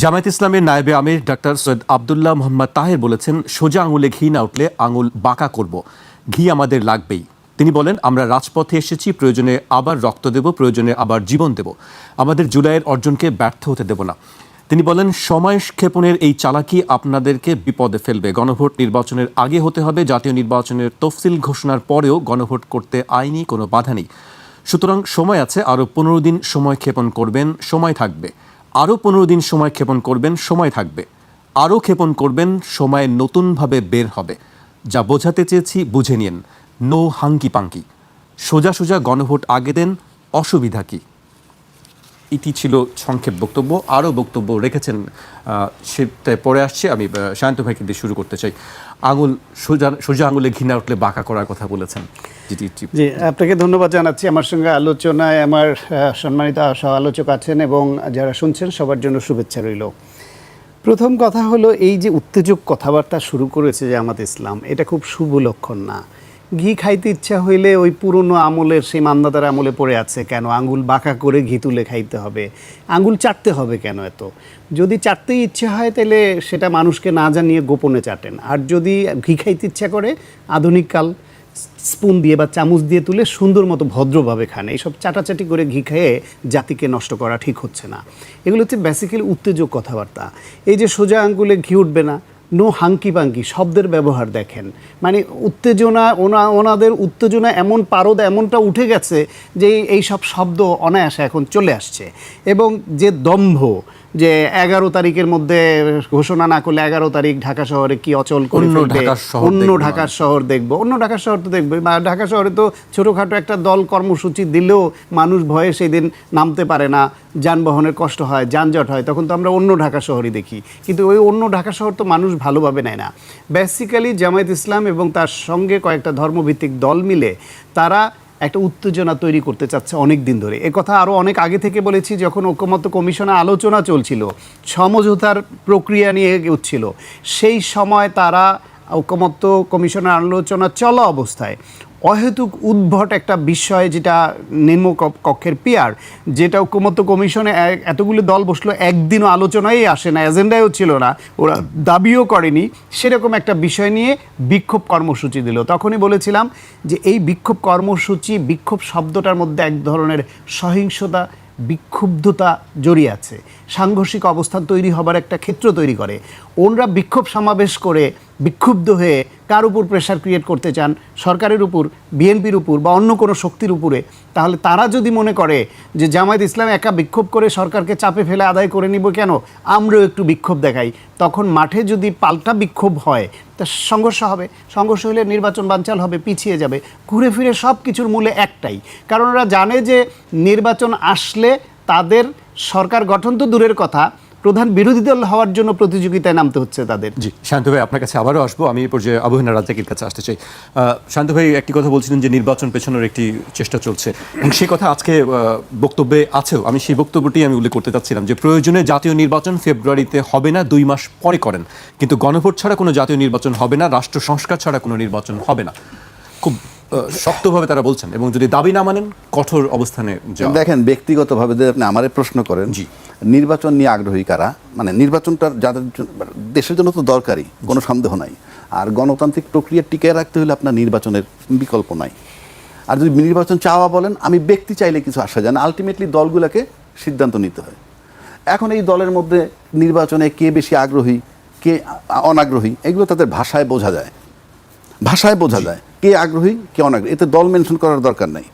জামায়াত ইসলামের নায়েবে আমির ডাক্তার সৈয়দ আবদুল্লাহ মোহাম্মদ তাহের বলেছেন, সোজা আঙুলে ঘি না উঠলে আঙুল বাঁকা করব। ঘি আমাদের লাগবেই। তিনি বলেন, আমরা রাজপথে এসেছি, প্রয়োজনে আবার রক্ত দেব, প্রয়োজনে আবার জীবন দেব। আমাদের জুলাইয়ের অর্জনকে ব্যর্থ হতে দেব না। তিনি বলেন, সময় ক্ষেপণের এই চালাকি আপনাদেরকে বিপদে ফেলবে। গণভোট নির্বাচনের আগে হতে হবে, জাতীয় নির্বাচনের তফসিল ঘোষণার পরেও গণভোট করতে আইনি কোনো বাধা নেই। সুতরাং সময় আছে, আরও পনেরো দিন সময় ক্ষেপণ করবেন, সময় থাকবে। আরও পনেরো দিন সময় ক্ষেপণ করবেন, সময় থাকবে। আরও ক্ষেপণ করবেন, সময় নতুনভাবে বের হবে। যা বোঝাতে চেয়েছি, বুঝে নিন। No hanky panky. সোজা সোজা গণভোট আগে দেন, অসুবিধা কি? ইতি ছিল সংক্ষেপ বক্তব্য। আরও বক্তব্য রেখেছেন সেটায় পরে আসছে। আমি সায়ন্ত ভাইকে দিয়ে শুরু করতে চাই। আঙুল, সোজা সোজা আঙুলে ঘৃণা উঠলে বাঁকা করার কথা বলেছেন। জি আপনাকে ধন্যবাদ জানাচ্ছি। আমার সঙ্গে আলোচনায় আমার সম্মানিত সহ আলোচক আছেন এবং যারা শুনছেন, সবার জন্য শুভেচ্ছা রইল। প্রথম কথা হলো, এই যে উত্তেজক কথাবার্তা শুরু করেছে যে আমাদের ইসলাম, এটা খুব শুভ লক্ষণ না। ঘি খাইতে ইচ্ছা হইলে ওই পুরনো আমলের, সেই মান্দাতার আমলে পড়ে আছে কেন? আঙ্গুল বাঁকা করে ঘি তুলে খাইতে হবে। আঙ্গুল চাটতে হবে কেন এত? যদি চাটতেই ইচ্ছে হয়, তাহলে সেটা মানুষকে না জানিয়ে গোপনে চাটেন। আর যদি ঘি খাইতে ইচ্ছা করে আধুনিককাল স্পুন দিয়ে বা চামচ দিয়ে তুলে সুন্দর মতো ভদ্রভাবে খান। এইসব চাটাচাটি করে ঘি খেয়ে জাতিকে নষ্ট করা ঠিক হচ্ছে না। এগুলো হচ্ছে বেসিক্যালি উত্তেজক কথাবার্তা। এই যে সোজা আঙ্গুলে ঘি উঠবে না নো হাঙ্কি পাঙ্কি শব্দের ব্যবহার দেখেন। মানে উত্তেজনা, ওনা, ওনাদের উত্তেজনা এমন পারদ এমনটা উঠে গেছে যে এই সব শব্দ অনায়াসে এখন চলে আসছে। এবং যে দম্ভ যে এগারো তারিখের মধ্যে ঘোষণা না করলে এগারো তারিখ ঢাকা শহরে কি অচল করে অন্য ঢাকার শহর দেখব অন্য ঢাকার শহর তো দেখবে বা ঢাকা শহরে তো ছোটোখাটো একটা দল কর্মসূচি দিলেও মানুষ ভয়ে সেই দিন নামতে পারে না। যানবাহনের কষ্ট হয় যানজট হয়। তখন তো আমরা অন্য ঢাকা শহরই দেখি। কিন্তু ওই অন্য ঢাকা শহর তো মানুষ ভালোভাবে নেয় না। বেসিক্যালি জামায়াত ইসলাম এবং তার সঙ্গে কয়েকটা ধর্মভিত্তিক দল মিলে তারা একটা উত্তেজনা তৈরি করতে চাচ্ছে অনেক দিন ধরে। এ কথা আরও অনেক আগে থেকে বলেছি যখন ঐক্যমত্য কমিশনে আলোচনা চলছিল, সমঝোতার প্রক্রিয়া নিয়ে উঠছিল। সেই সময় তারা ঐক্যমত্য কমিশনের আলোচনা চলা অবস্থায় অহেতুক উদ্ভট একটা বিষয় যেটা নিম্ন কক্ষের পিয়ার, যেটা ঐক্যমত্য কমিশনে এতগুলো দল বসল, একদিনও আলোচনায় আসে না, এজেন্ডায়ও ছিল না, ওরা দাবিও করেনি। সেরকম একটা বিষয় নিয়ে বিক্ষোভ কর্মসূচি দিল। তখনই বলেছিলাম যে এই বিক্ষোভ কর্মসূচি, বিক্ষোভ শব্দটার মধ্যে এক ধরনের সহিংসতা, বিক্ষুব্ধতা জড়িয়ে আছে। সাংঘর্ষিক অবস্থান তৈরি হবার একটা ক্ষেত্র তৈরি করে। ওনরা বিক্ষোভ সমাবেশ করে বিক্ষুব্ধ হয়ে কার উপর প্রেশার ক্রিয়েট করতে চান? সরকারের উপর, বিএনপির উপর বা অন্য কোনো শক্তির উপরে? তাহলে তারা যদি মনে করে যে জামায়াত ইসলাম একা বিক্ষোভ করে সরকারকে চাপে ফেলে আদায় করে নিব কেন? আমরাও একটু বিক্ষোভ দেখাই। তখন মাঠে যদি পাল্টা বিক্ষোভ হয়, তা সংঘর্ষ হবে। সংঘর্ষ হলে নির্বাচন বানচাল হবে, পিছিয়ে যাবে। ঘুরে ফিরে সব কিছুর মূলে একটাই। কারণ ওরা জানে যে নির্বাচন আসলে তাদের সরকার গঠন তো দূরের কথা, প্রধান বিরোধী দল হওয়ার জন্য প্রতিযোগিতায় নামতে হচ্ছে তাদের। জি, শান্ত ভাই, আপনার কাছে আবারও আসব। আমি এই পর্যায়ে আবহাওয়া রাজ্জাকের কাছে আসতে চাই। শান্ত ভাই, একটি কথা বলছিলেন যে নির্বাচন পেছনের একটি চেষ্টা চলছে। সেই কথা আজকে বক্তব্যে আছেও। আমি সেই বক্তব্যটি আমি উল্লেখ করতে চাচ্ছিলাম যে প্রয়োজনে জাতীয় নির্বাচন ফেব্রুয়ারিতে হবে না, দুই মাস পরে করেন। কিন্তু গণভোট ছাড়া কোনো জাতীয় নির্বাচন হবে না, রাষ্ট্র সংস্কার ছাড়া কোনো নির্বাচন হবে না। খুব শক্তভাবে তারা বলছেন এবং যদি দাবি না মানেন কঠোর অবস্থানে দেখেন ব্যক্তিগতভাবে যদি আপনি আমারে প্রশ্ন করেন জি। নির্বাচন নিয়ে আগ্রহী কারা? মানে নির্বাচনটা যাদের জন- দেশের জন্য তো দরকারি কোনো সন্দেহ নাই। আর গণতান্ত্রিক প্রক্রিয়া টিকিয়ে রাখতে হলে আপনার নির্বাচনের বিকল্প নাই। আর যদি নির্বাচন চাওয়া বলেন আমি ব্যক্তি চাইলে কিছু আসা যায় না আলটিমেটলি দলগুলোকে সিদ্ধান্ত নিতে হয়। এখন এই দলের মধ্যে নির্বাচনে কে বেশি আগ্রহী কে অনাগ্রহী এগুলো তাদের ভাষায় বোঝা যায়। ভাষায় বোঝা যায়। কে আগ্রহী, কে অনাগ্রহী, এতে দল মেনশন করার দরকার নেই।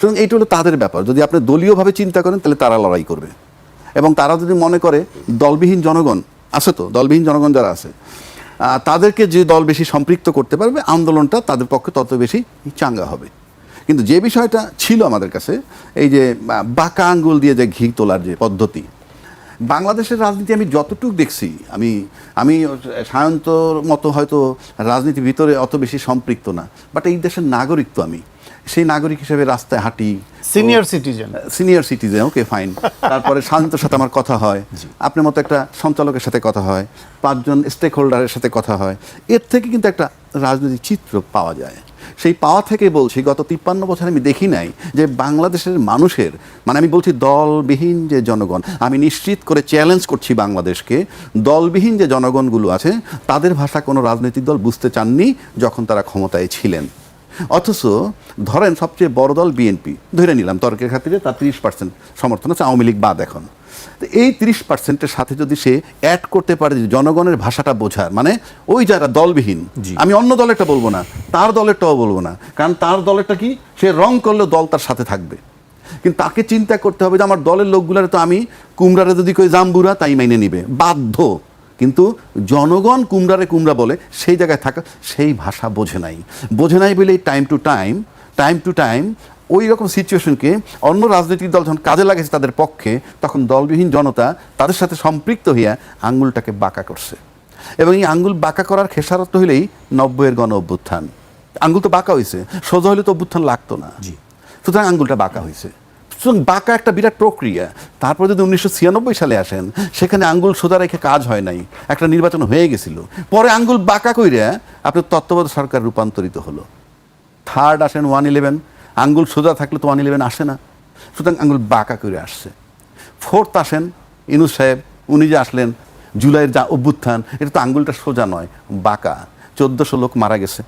সুতরাং এইটা হলো তাদের ব্যাপার। যদি আপনি দলীয়ভাবে চিন্তা করেন, তাহলে তারা লড়াই করবে। এবং তারা যদি মনে করে দলবিহীন জনগণ আছে তো, দলবিহীন জনগণ যারা আছে তাদেরকে যে দল বেশি সম্পৃক্ত করতে পারবে, আন্দোলনটা তাদের পক্ষে তত বেশি চাঙ্গা হবে। কিন্তু যে বিষয়টা ছিল আমাদের কাছে, এই যে বাঁকা আঙ্গুল দিয়ে যে ঘি তোলার যে পদ্ধতি বাংলাদেশের রাজনীতি আমি যতটুকু দেখছি আমি আমি সায়ন্তর মতো হয়তো রাজনীতির ভিতরে অত বেশি সম্পৃক্ত না বাট এই দেশের নাগরিক তো আমি। সেই নাগরিক হিসেবে রাস্তায় হাঁটি senior citizen senior citizen okay fine তারপরে শান্তর সাথে আমার কথা হয় আপনার মতো একটা সঞ্চালকের সাথে কথা হয় পাঁচজন স্টেক হোল্ডারের সাথে কথা হয় এর থেকে কিন্তু একটা রাজনৈতিক চিত্র পাওয়া যায়। সেই পাওয়া থেকে বলছি, গত তিপ্পান্ন বছর আমি দেখি নাই যে বাংলাদেশের মানুষের মানে আমি বলছি দলবিহীন যে জনগণ, আমি নিশ্চিত করে চ্যালেঞ্জ করছি বাংলাদেশকে, দলবিহীন যে জনগণগুলো আছে, তাদের ভাষা কোনো রাজনৈতিক দল বুঝতে চাননি যখন তারা ক্ষমতায় ছিলেন। অথচ ধরেন সবচেয়ে বড় দল বিএনপি, ধরে নিলাম তর্কের খাতিরে তার তিরিশ পার্সেন্ট সমর্থন আছে, আওয়ামী লীগ বাদ এখন। তো এই তিরিশ পার্সেন্টের সাথে যদি সে অ্যাড করতে পারে জনগণের ভাষাটা বোঝার মানে ওই যারা দলবিহীন আমি অন্য দলেরটা বলব না তার দলেরটাও বলব না। কারণ তার দলেরটা কি? সে রং করলেও দল তার সাথে থাকবে। কিন্তু তাকে চিন্তা করতে হবে যে আমার দলের লোকগুলারে তো আমি কুমড়ারে যদি কই জাম্বুরা তাই মাইনে নিবে। বাধ্য। কিন্তু জনগণ কুমড়ারে কুমড়া বলে সেই জায়গায় থাকা সেই ভাষা বোঝে নাই। বোঝে নাই বলেই time to time time to time ওই রকম সিচুয়েশনকে অন্য রাজনৈতিক দল যখন কাজে লাগেছে তাদের পক্ষে তখন দলবিহীন জনতা তাদের সাথে সম্পৃক্ত হইয়া আঙ্গুলটাকে বাঁকা করছে। এবং এই আঙ্গুল বাঁকা করার খেসারত হইলেই নব্বইয়ের গণ অভ্যুত্থান। আঙ্গুল তো বাঁকা হয়েছে সোজা হলে তো অভ্যুত্থান লাগতো না। জি। সুতরাং আঙ্গুলটা বাঁকা হয়েছে সুতরাং বাঁকা একটা বিরাট প্রক্রিয়া। তারপর যদি উনিশশো ছিয়ানব্বই সালে আসেন সেখানে আঙ্গুল সোজা রেখে কাজ হয় নাই একটা নির্বাচন হয়ে গেছিল। পরে আঙ্গুল বাঁকা কইরা আপনার তত্ত্বাবধায়ক সরকার রূপান্তরিত হলো। থার্ড আসেন ওয়ান ইলেভেন আঙ্গুল সোজা থাকলে তো ওয়ান ইলেভেন আসে না। সুতরাং আঙ্গুল বাঁকা করে আসছে। ফোর্থ আসেন ইনুস সাহেব উনি যে আসলেন জুলাইয়ের যা অভ্যুত্থান এটা তো আঙ্গুলটা সোজা নয় বাঁকা। চোদ্দশো লোক মারা গেছে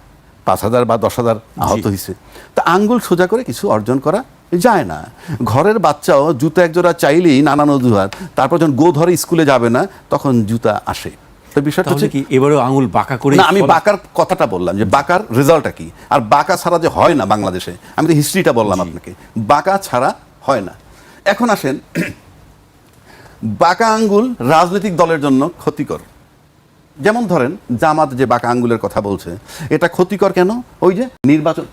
পাঁচ হাজার বা দশ হাজার আহত হয়েছে। তা আঙ্গুল সোজা করে কিছু অর্জন করা যায় না। ঘরের বাচ্চাও জুতা একজোড়া চাইলেই নানান অজুহাত তারপর যখন গো ধরে স্কুলে যাবে না তখন জুতা আসে। তো বিষয়টা হচ্ছে কি এবারেও আঙুল বাঁকা করে না আমি বাঁকার কথাটা বললাম যে বাঁকার রেজাল্টটা কি? আর বাঁকা ছাড়া যে হয় না বাংলাদেশে আমি তো হিস্ট্রিটা বললাম আপনাকে। বাঁকা ছাড়া হয় না। এখন আসেন বাঁকা আঙ্গুল রাজনৈতিক দলের জন্য ক্ষতিকর। যেমন ধরেন জামাত যে বাঁকা আঙ্গুলের কথা বলছে এটা ক্ষতিকর কেন? ওই যে নির্বাচন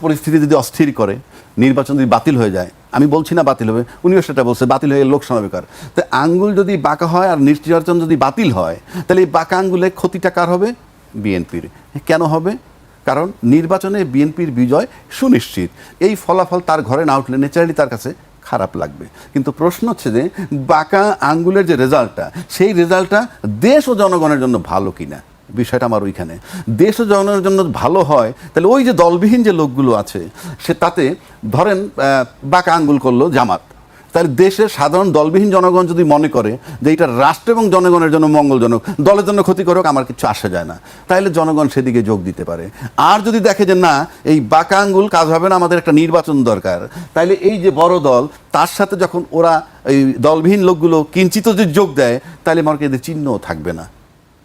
পরিস্থিতি যদি অস্থির করে নির্বাচন যদি বাতিল হয়ে যায় আমি বলছি না বাতিল হবে, উনিও সেটা বলছে, বাতিল হয়ে লোক সমাবেকার। তো আঙ্গুল যদি বাঁকা হয় আর নির্বাচন যদি বাতিল হয়, তাহলে এই বাঁকা আঙ্গুলে ক্ষতিটা কার হবে? বিএনপির। কেন হবে? কারণ নির্বাচনে বিএনপির বিজয় সুনিশ্চিত। এই ফলাফল তার ঘরে না উঠলে ন্যাচারালি তার কাছে খারাপ লাগবে। কিন্তু প্রশ্ন হচ্ছে যে, বাঁকা আঙ্গুলের যে রেজাল্টটা, সেই রেজাল্টটা দেশ ও জনগণের জন্য ভালো কিনা? বিষয়টা আমার ওইখানে। দেশ জনগণের জন্য ভালো হয়, তাহলে ওই যে দলবিহীন যে লোকগুলো আছে, সে তাতে ধরেন বাঁকা আঙ্গুল করল জামাত। তাহলে দেশের সাধারণ দলবিহীন জনগণ যদি মনে করে যে এটা রাষ্ট্র এবং জনগণের জন্য মঙ্গলজনক, দলের জন্য ক্ষতিকর হোক, আমার কিছু আসা যায় না। তাইলে জনগণ সেদিকে যোগ দিতে পারে। আর যদি দেখে যে না, এই বাঁকা আঙ্গুল কাজ হবে না, আমাদের একটা নির্বাচন দরকার তাইলে এই যে বড় দল, তার সাথে যখন ওরা এই দলবিহীন লোকগুলো কিঞ্চিত যদি যোগ দেয়, তাহলে আমার এদের চিহ্নও থাকবে না।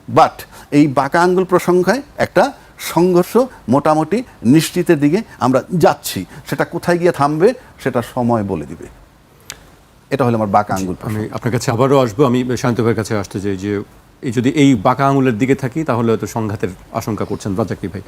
বাট এই বাঁকা আঙ্গুল প্রসঙ্গে একটা সংঘর্ষ মোটামুটি নিশ্চিতের দিকে আমরা যাচ্ছি। সেটা কোথায় গিয়ে থামবে সেটা সময় বলে দিবে। এটা হলো আমার বাঁকা আঙ্গুল আমি আপনার কাছে আবারও আসব। আমি শান্ত ভাইয়ের কাছে আসতে চাই যে এই যদি এই বাঁকা আঙুলের দিকে থাকি তাহলে হয়তো সংঘাতের আশঙ্কা করছেন রাজাকি ভাই।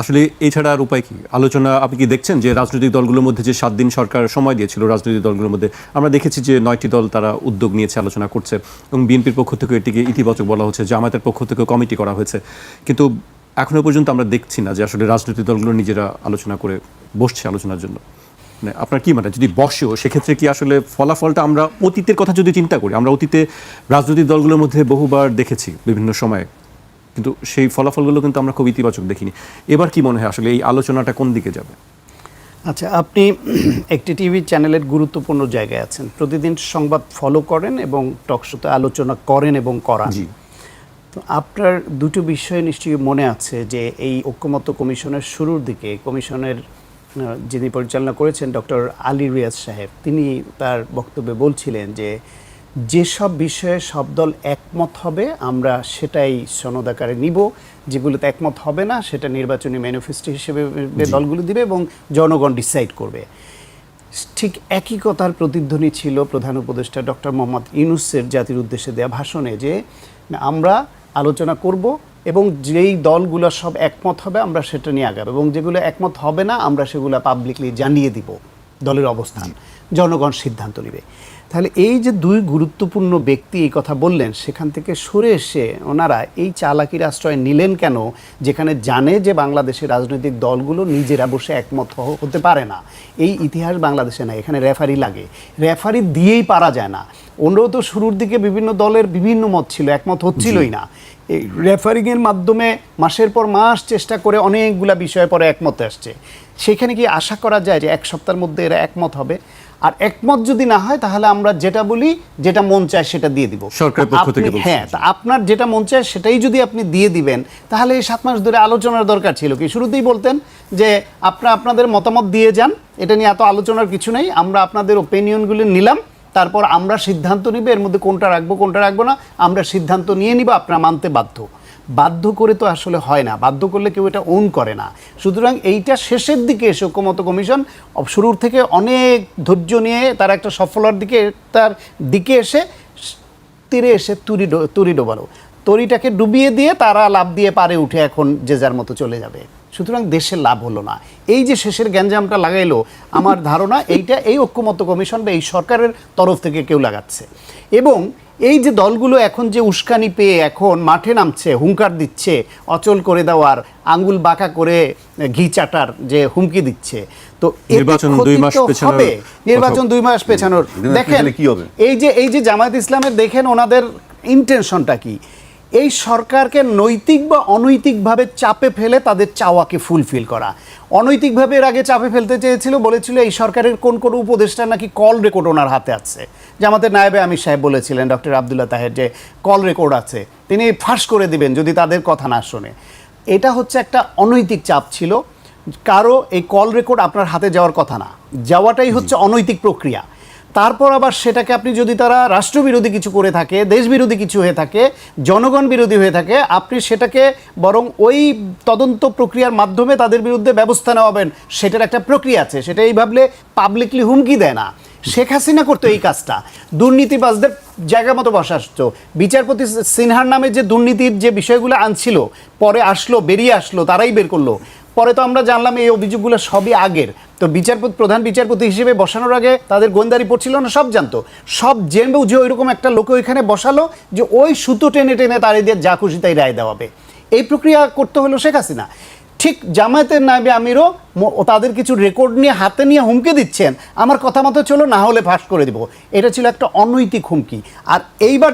আসলে এছাড়া আর উপায় কি? আলোচনা, আপনি কি দেখছেন যে রাজনৈতিক দলগুলোর মধ্যে যে সাত দিন সরকার সময় দিয়েছিল, রাজনৈতিক দলগুলোর মধ্যে আমরা দেখেছি যে নয়টি দল তারা উদ্যোগ নিয়েছে, আলোচনা করছে এবং বিএনপির পক্ষ থেকে এটিকে ইতিবাচক বলা হচ্ছে, জামায়াতের পক্ষ থেকে কমিটি করা হয়েছে। কিন্তু এখনও পর্যন্ত আমরা দেখছি না যে আসলে রাজনৈতিক দলগুলো নিজেরা আলোচনা করে বসছে আলোচনার জন্য। মানে আপনার কি মানে যদি বসেও, সেক্ষেত্রে কি আসলে ফলাফলটা আমরা অতীতের কথা যদি চিন্তা করি, আমরা অতীতে রাজনৈতিক দলগুলোর মধ্যে বহুবার দেখেছি বিভিন্ন সময়ে কিন্তু সেই ফলাফলগুলো কিন্তু আমরা খুব ইতিবাচক দেখিনি। এবার কি মনে হয় আসলে এই আলোচনাটা কোন দিকে যাবে? আচ্ছা আপনি একটি টিভি চ্যানেলের গুরুত্বপূর্ণ জায়গায় আছেন। প্রতিদিন সংবাদ ফলো করেন এবং টকশোতে আলোচনা করেন এবং করান। তো আপনার দুটো বিষয় নিশ্চয়ই মনে আছে যে এই ঐক্যমত্য কমিশনের শুরুর দিকে কমিশনের যিনি পরিচালনা করেছেন ডক্টর আলী রিয়াজ সাহেব তিনি তার বক্তব্যে বলছিলেন যে যেসব বিষয়ে সব দল একমত হবে আমরা সেটাই সনদ আকারে নিব। যেগুলোতে একমত হবে না সেটা নির্বাচনী ম্যানিফেস্টো হিসেবে দলগুলো দিবে এবং জনগণ ডিসাইড করবে। ঠিক একই কথার প্রতিধ্বনি ছিল প্রধান উপদেষ্টা ডক্টর মোহাম্মদ ইউনুসের জাতির উদ্দেশ্যে দেওয়া ভাষণে যে আমরা আলোচনা করব এবং যেই দলগুলো সব একমত হবে আমরা সেটা নিয়ে আগাবো এবং যেগুলো একমত হবে না আমরা সেগুলো পাবলিকলি জানিয়ে দিব দলের অবস্থান। জনগণ সিদ্ধান্ত নেবে। তাহলে এই যে দুই গুরুত্বপূর্ণ ব্যক্তি এই কথা বললেন সেখান থেকে সরে এসে ওনারা এই চালাকির আশ্রয় নিলেন কেন? যেখানে জানে যে বাংলাদেশের রাজনৈতিক দলগুলো নিজেরা বসে একমত হতে পারে না। এই ইতিহাস বাংলাদেশে নাই এখানে রেফারি লাগে। রেফারি দিয়েই পারা যায় না। ওনারও তো শুরুর দিকে বিভিন্ন দলের বিভিন্ন মত ছিল একমত হচ্ছিলই না। এই রেফারিংয়ের মাধ্যমে মাসের পর মাস চেষ্টা করে অনেকগুলা বিষয়ে পরে একমত আসছে। সেখানে কি আশা করা যায় যে এক সপ্তাহের মধ্যে এরা একমত হবে? আর একমত যদি না হয় তাহলে আমরা যেটা বলি যেটা মন চায় সেটা দিয়ে দিব। সরকারের পক্ষ থেকে হ্যাঁ আপনার যেটা মন চায় সেটাই যদি আপনি দিয়ে দিবেন তাহলে এই সাত মাস ধরে আলোচনার দরকার ছিল কি? শুরুতেই বলতেন যে আপনারা আপনাদের মতামত দিয়ে যান। এটা নিয়ে এত আলোচনার কিছু নেই। আমরা আপনাদের ওপিনিয়নগুলি নিলাম। তারপর আমরা সিদ্ধান্ত নিবে। এর মধ্যে কোনটা রাখব কোনটা রাখব না। আমরা সিদ্ধান্ত নিয়ে নিব। আপনারা মানতে বাধ্য। বাধ্য করে তো আসলে হয় না, বাধ্য করলে কেউ এটা ওন করে না। সুতরাং এইটা শেষের দিকে এসে ঐক্যমত কমিশন শুরুর থেকে অনেক ধৈর্য নিয়ে তার একটা সফলার দিকে, তার দিকে এসে তীরে এসে তুরি তুরি ডোবালো। তরিটাকে ডুবিয়ে দিয়ে তারা লাভ দিয়ে পারে উঠে এখন যে যার মতো চলে যাবে। সুতরাং দেশের লাভ হলো না। এই যে শেষের গ্যাঞ্জামটা লাগাইলো আমার ধারণা এইটা এই ঐক্যমত্য কমিশন বা এই সরকারের তরফ থেকে কেউ লাগাচ্ছে। এবং এই যে দলগুলো এখন যে উস্কানি পেয়ে এখন মাঠে নামছে হুঙ্কার দিচ্ছে অচল করে দেওয়ার আঙ্গুল বাঁকা করে ঘি চাটার যে হুমকি দিচ্ছে তো নির্বাচন দুই মাস হবে। নির্বাচন দুই মাস পেছানোর। দেখেন কি হবে? এই যে এই যে জামায়াত ইসলামের দেখেন ওনাদের ইন্টেনশনটা কি? এই সরকারকে নৈতিক বা অনৈতিকভাবে চাপে ফেলে তাদের চাওয়াকে ফুলফিল করা। অনৈতিকভাবে এর আগে চাপে ফেলতে চেয়েছিল বলেছিল এই সরকারের কোন কোন উপদেষ্টা নাকি কল রেকর্ড ওনার হাতে আছে। জামাতের নায়েবে আমির সাহেব বলেছিলেন ডক্টর আবদুল্লাহ তাহের যে কল রেকর্ড আছে তিনি ফাঁস করে দিবেন যদি তাদের কথা না শোনে। এটা হচ্ছে একটা অনৈতিক চাপ ছিল। কারও এই কল রেকর্ড আপনার হাতে যাওয়ার কথা না। যাওয়াটাই হচ্ছে অনৈতিক প্রক্রিয়া। তারপর আবার সেটাকে আপনি যদি তারা রাষ্ট্রবিরোধী কিছু করে থাকে, দেশবিরোধী কিছু হয়ে থাকে, জনগণ বিরোধী হয়ে থাকে, আপনি সেটাকে বরং ওই তদন্ত প্রক্রিয়ার মাধ্যমে তাদের বিরুদ্ধে ব্যবস্থা নেওয়াবেন সেটার একটা প্রক্রিয়া আছে। সেটা এই ভাবলে পাবলিকলি হুমকি দেয় না। শেখ হাসিনা করতো এই কাজটা। দুর্নীতিবাজদের জায়গা মতো বসাসত বিচারপতি সিনহার নামে যে দুর্নীতির যে বিষয়গুলো আনছিল, পরে আসলো, বেরিয়ে আসলো, তারাই বের করল। পরে তো আমরা জানলাম এই অভিযোগগুলো সবই আগের। তো বিচারপতি, প্রধান বিচারপতি হিসেবে বসানোর আগে তাদের গোয়েন্দা পড়ছিল ছিল না, সব জানতো। সব জেনেও যে ওইরকম একটা লোকে ওইখানে বসালো যে ওই সুতো টেনে টেনে তার দিয়ে যা খুশি তাই রায় দেওয়াবে। এই প্রক্রিয়া করতে হলো শেখ হাসিনা। ঠিক জামায়াতের নাইবে আমিরও তাদের কিছু রেকর্ড নিয়ে হাতে নিয়ে হুমকি দিচ্ছেন। আমার কথা মতো চলো, না হলে ফাঁস করে দেবো। এটা ছিল একটা অনৈতিক হুমকি। আর এইবার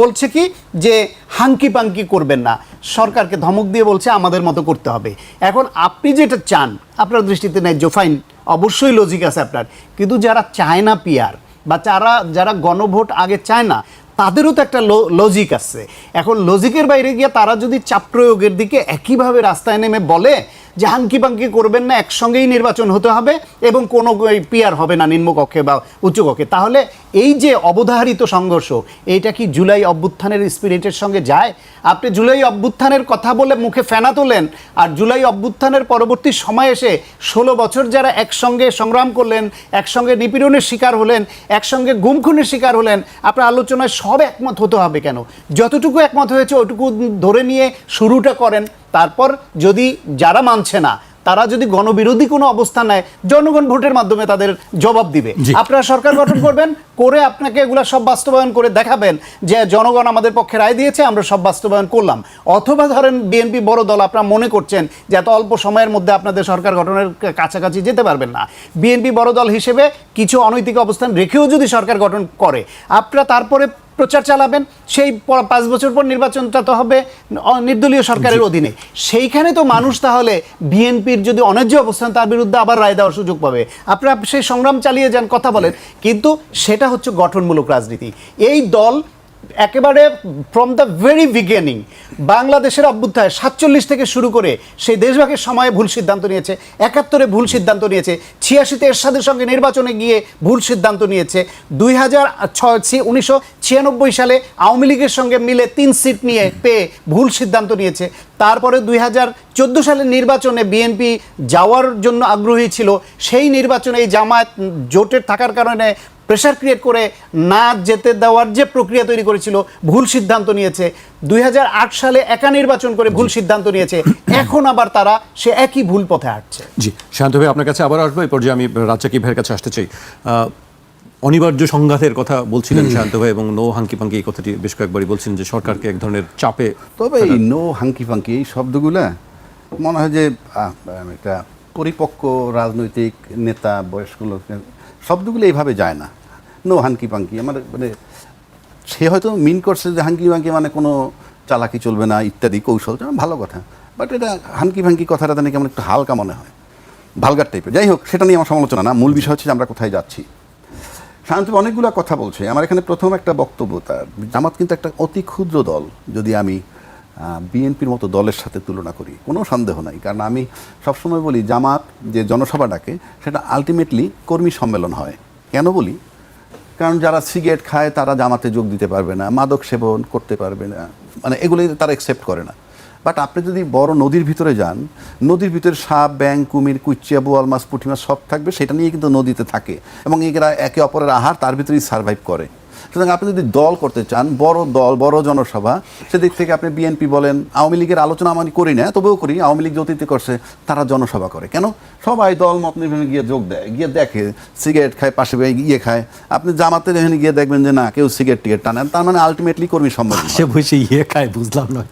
বলছে কি যে হাঙ্কি পাঙ্কি করবেন না। সরকারকে ধমক দিয়ে বলছে, আমাদের মতো করতে হবে। এখন আপনি যেটা চান, আপনার দৃষ্টিতে ন্যায্য ফাইন অবশ্যই লজিক আছে আপনার। কিন্তু যারা চায় না পিয়ার বা যারা যারা গণভোট আগে চায় না তাদেরও তো একটা লজিক আছে। এখন লজিকের বাইরে গিয়ে তারা যদি চাপ প্রয়োগের দিকে একইভাবে রাস্তায় নেমে বলে যে হাঙ্কি পাঙ্কি করবেন না, একসঙ্গেই নির্বাচন হতে হবে এবং কোনো পিয়ার হবে না নিম্নকক্ষে বা উচ্চকক্ষে তাহলে এই যে অবধারিত সংঘর্ষ, এইটা কি জুলাই অভ্যুত্থানের স্পিরিটের সঙ্গে যায়? আপনি জুলাই অভ্যুত্থানের কথা বলে মুখে ফেনা তোলেন আর জুলাই অভ্যুত্থানের পরবর্তী সময় এসে ষোলো বছর যারা একসঙ্গে সংগ্রাম করলেন, একসঙ্গে নিপীড়নের শিকার হলেন, একসঙ্গে গুমখুনের শিকার হলেন, আপনার আলোচনায় সব একমত হতে হবে কেন? যতটুকু একমত হয়েছে, ওটুকু ধরে নিয়ে শুরুটা করেন। তারপর যদি যারা মানছে না তারা যদি গণবিরোধী কোনো অবস্থান নেয় জনগণ ভোটের মাধ্যমে তাদের জবাব দিবে। আপনারা সরকার গঠন করবেন করে আপনাকে এগুলা সব বাস্তবায়ন করে দেখাবেন যে জনগণ আমাদের পক্ষে রায় দিয়েছে আমরা সব বাস্তবায়ন করলাম। অথবা ধরেন বিএনপি বড় দল আপনারা মনে করছেন যে এত অল্প সময়ের মধ্যে আপনাদের সরকার গঠনের কাছাকাছি যেতে পারবেন না। বিএনপি বড় দল হিসেবে কিছু অনৈতিক অবস্থান রেখেও যদি সরকার গঠন করে আপনারা তারপরে প্রচার চালাবেন সেই পাঁচ বছর পর নির্বাচনটা তো হবে নির্দলীয় সরকারের অধীনে। সেইখানে তো মানুষ তাহলে বিএনপির যদি অন্যায্য অবস্থান তার বিরুদ্ধে আবার রায় দেওয়ার সুযোগ পাবে। আপনারা সেই সংগ্রাম চালিয়ে যান কথা বলেন। কিন্তু সেটা হচ্ছে গঠনমূলক রাজনীতি। এই দল একেবারে ফ্রম দ্য ভেরি বিগিনিং বাংলাদেশের অভ্যুত্থায় সাতচল্লিশ থেকে শুরু করে সেই দেশভাগের সময়ে ভুল সিদ্ধান্ত নিয়েছে, একাত্তরে ভুল সিদ্ধান্ত নিয়েছে, ছিয়াশিতে এরশাদের সঙ্গে নির্বাচনে গিয়ে ভুল সিদ্ধান্ত নিয়েছে, দুই হাজার ছয় উনিশশো ছিয়ানব্বই সালে আওয়ামী লীগের সঙ্গে মিলে তিন সিট নিয়ে পেয়ে ভুল সিদ্ধান্ত নিয়েছে। তারপরে দুই হাজার চোদ্দ সালের নির্বাচনে বিএনপি যাওয়ার জন্য আগ্রহী ছিল, সেই নির্বাচনে এই জামায়াত জোটের থাকার কারণে প্রেশার ক্রিয়েট করে না যেতে দেওয়ার যে প্রক্রিয়া তৈরি করেছিল ভুল সিদ্ধান্ত নিয়েছে। দুই হাজার আট সালে একা নির্বাচন করে ভুল সিদ্ধান্ত নিয়েছে। এখন আবার তারা সে একই ভুল পথে হাঁটছে। জি শান্ত ভাই আপনার কাছে আবার আসব এই পর্যায়ে আমি রাজ্জাকি ভাইয়ের কাছে আসতে চাই। অনিবার্য সংঘাতের কথা বলছিলেন শান্ত ভাই এবং নো হাঙ্কি পাঙ্কি এই কথাটি বেশ কয়েকবারই বলছেন যে সরকারকে এক ধরনের চাপে তবে এই নো হাঙ্কি ফাঙ্কি এই শব্দগুলা মনে হয় যে একটা পরিপক্ক রাজনৈতিক নেতা বয়স্ক লোক শব্দগুলো এইভাবে যায় না। নো হাঙ্কি পাঙ্কি আমার মানে সে হয়তো মিন করছে যে হাঙ্কি পাঙ্কি মানে কোনো চালাকি চলবে না ইত্যাদি কৌশল ভালো কথা। বাট এটা হানকি ভাঙ্কি কথাটা জানি কেমন একটু হালকা মনে হয়। ভালগার টাইপের যাই হোক সেটা নিয়ে আমার সমালোচনা না। মূল বিষয় হচ্ছে যে আমরা কোথায় যাচ্ছি। শান্তি অনেকগুলো কথা বলছে। আমার এখানে প্রথম একটা বক্তব্য তার জামাত কিন্তু একটা অতি ক্ষুদ্র দল, যদি আমি বিএনপির মতো দলের সাথে তুলনা করি। কোনো সন্দেহ নাই। কারণ আমি সবসময় বলি, জামাত যে জনসভা ডাকে, সেটা আলটিমেটলি কর্মী সম্মেলন হয়। কেন বলি? কারণ যারা সিগারেট খায়, তারা জামাতে যোগ দিতে পারবে না, মাদক সেবন করতে পারবে না। মানে এগুলি তারা অ্যাকসেপ্ট করে না। বাট আপনি যদি বড় নদীর ভিতরে যান, নদীর ভিতরে সাপ, ব্যাং, কুমির কুচিয়া বোয়াল মাছ পুঁটি মাছ সব থাকবে, সেটা নিয়ে কিন্তু নদীতে থাকে। এবং এরা একে অপরের আহার, তার ভিতরেই সার্ভাইভ করে। সুতরাং আপনি যদি দল করতে চান বড় দল বড় জনসভা সেদিক থেকে আপনি বিএনপি বলেন আওয়ামী লীগের আলোচনা আমি করি না তবুও করি আওয়ামী লীগ যতীতে করছে তারা জনসভা করে। কেন? সবাই দল মত নির্বাচনে গিয়ে যোগ দেয় গিয়ে দেখে সিগারেট খায় পাশে ইয়ে খায়। আপনি জামাতের এখানে গিয়ে দেখবেন যে না কেউ সিগারেট টিকেট টানেন তার মানে আলটিমেটলি কর্মী সম্মেলন হয়। সে বসে ইয়ে খায় বুঝলাম না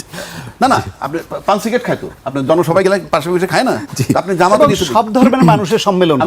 না না আপনি পান সিগারেট খায় তো। আপনি জনসভায় গেলে পাশে বসে খায় না। আপনি জামাতে সব ধর্মের মানুষের সম্মেলন